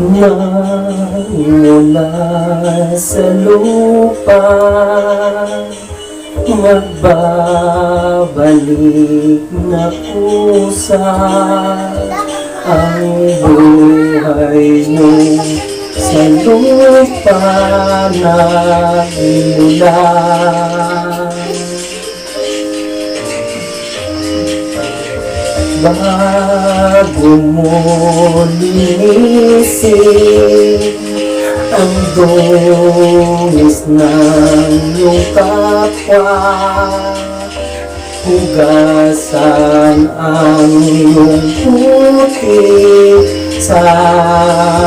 Magmula sa lupa Magbabalik na pusa Ang buhay mo. Sa lupa nagmula Bago mo linisin Ang dungis ng iyong kapwa Hugasan ang iyong puti sa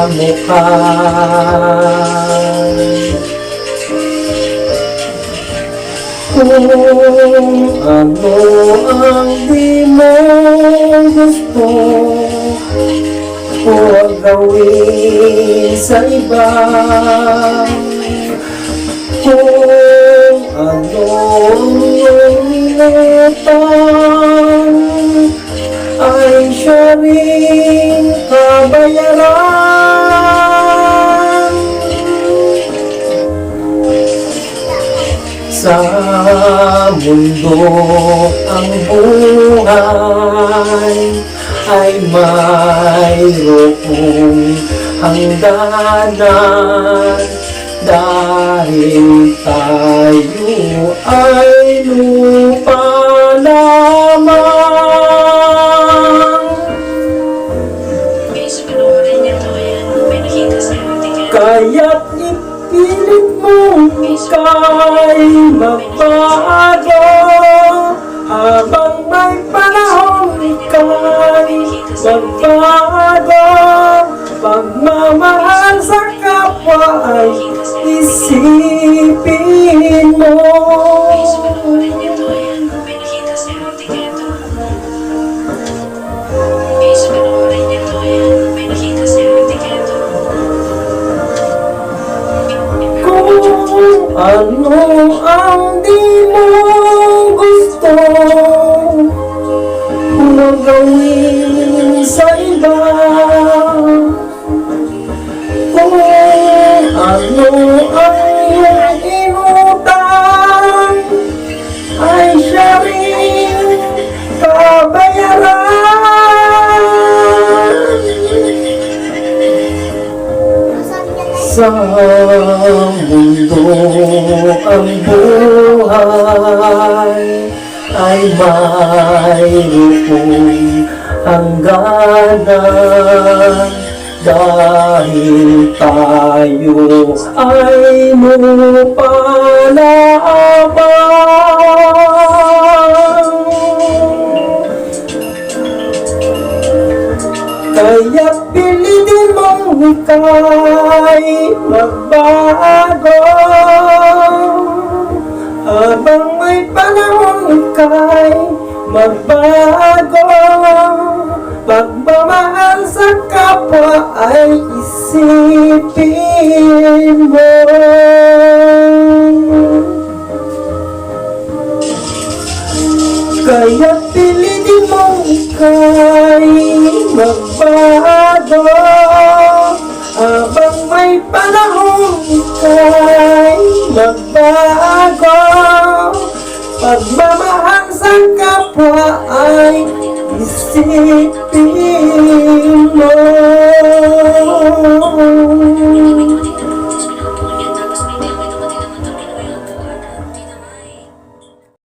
mukha. Kung ano ang gusto Huwag gawin sa iba. Kung ano ang inutang Ay siya rin kabayaran mundo ang buhay ay mayroong hangganan. Dahil tayo ay lupa lamang. Kaya't ipilit mong ika'y magbago nakita sa ticket. Kung ano ang di mo gusto Sa mundo ang buhay ay mayroong hangganan dahil tayo ay lupa lamang. Kaya pilitin mong ika'y magbago. Habang may panahon ika'y magbago. Pagmamahal sa kapwa ay isipin mo. Kaya pilitin mong ika'y magbago Pagmamahal sa kapwa ay isipin